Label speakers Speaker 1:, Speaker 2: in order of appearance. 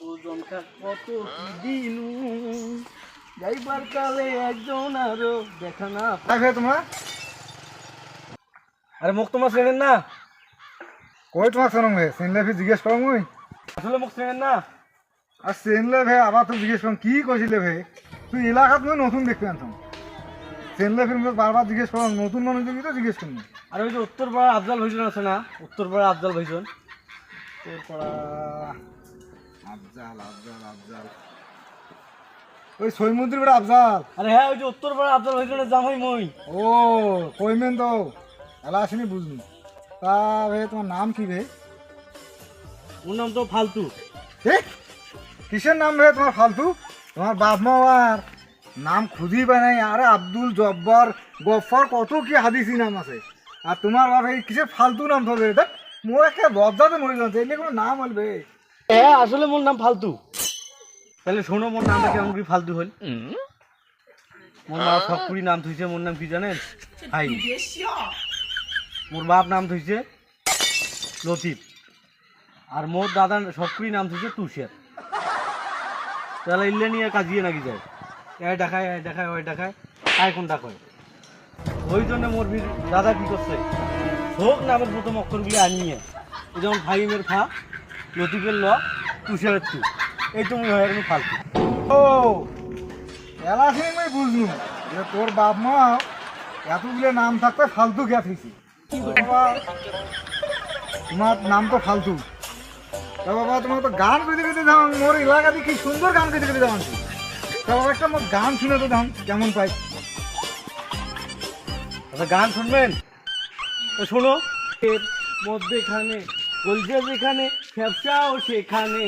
Speaker 1: কত দিনু? যাইবার কালে একজন আরও দেখা না
Speaker 2: ভাই তোমরা?
Speaker 1: আরে মুখ তোমার চেনেন না?
Speaker 2: কই তোমার শোনো ভাই? চেনলে ভাই জিজ্ঞেস করো মুই।
Speaker 1: আসলে মুখ চেনেন না?
Speaker 2: আর চেনলে ভাই আবার তো জিজ্ঞেস করো কি কইছিলে ভাই? তুই এলাকাত মুই নতুন দেখতে আনতাম চেনলে ফির মুই বারবার জিজ্ঞেস করো নতুন মানুষ দেখি তো জিজ্ঞেস করুন।
Speaker 1: আর ওই যে উত্তরপাড়া আফজাল ভাইজন আছে না? উত্তরপাড়া আফজাল ভাইজন?
Speaker 2: তোর পড়া আফজাল আফজাল আফজাল। ওই সৈমন্দির বেড়া আফজাল।
Speaker 1: আরে হ্যাঁ ওই যে উত্তরপাড়া আফজাল ভাইজনের জামাই মই।
Speaker 2: ও কইমেন তো। এলা আসেনি বুঝলি তা ভাই তোমার নাম কি ভাই
Speaker 1: ওর নাম তো ফালতু?
Speaker 2: কিসের নাম ভাই তোমার ফালতু? তোমার বাপ মা আর নাম খুঁজি বানাই আরে আব্দুল জব্বার গফর কত কি হাদিসি নাম আছে। আর তোমার বাপ এই কিসের ফালতু নাম ধরবে এটা মোর একটা লজ্জাতে মরে যাচ্ছে এলে কোনো নাম বলবে
Speaker 1: হ্যাঁ আসলে মোর নাম ফালতু। তাহলে শোনো মোর নামটা কেমন কি ফালতু হল মোর মা সবকুড়ি নাম থইছে মোর নাম কি জানেন? হাই। মোর বাপ নাম থইছে লতিফ। আর মোর দাদার সবকুড়ি নাম থইছে তুষার। তাহলে ইল্লে নিয়ে কাজিয়ে নাকি যায়? এ দেখায় এ দেখায় ওই দেখায়। তাই কোনটা কয়? ওই জন্য মোর দাদা কি করছে? শোক নামের প্রথম অক্ষরগুলি আনিয়ে। এই যেমন ফাইমের ফা লতিফের ল তুষারের তু। এই তুমি হয় ফালতু।
Speaker 2: ও এলা সিং আমি বুঝলু যে তোর বাপ মা এতগুলো নাম থাকতে ফালতু থইছি বাবা, তোমার নাম তো ফালতু। তা বাবা তোমার তো গান কইতে কইতে যাও মোর এলাকাতে কি সুন্দর গান কইতে কইতে যাও তা বাবা একটা মোর গান শুনে তো দাম কেমন পাই।
Speaker 1: আচ্ছা গান শুনবেন? শোনো এর মধ্যেখানে কলজা যেখানে ফ্যাপসাও সেখানে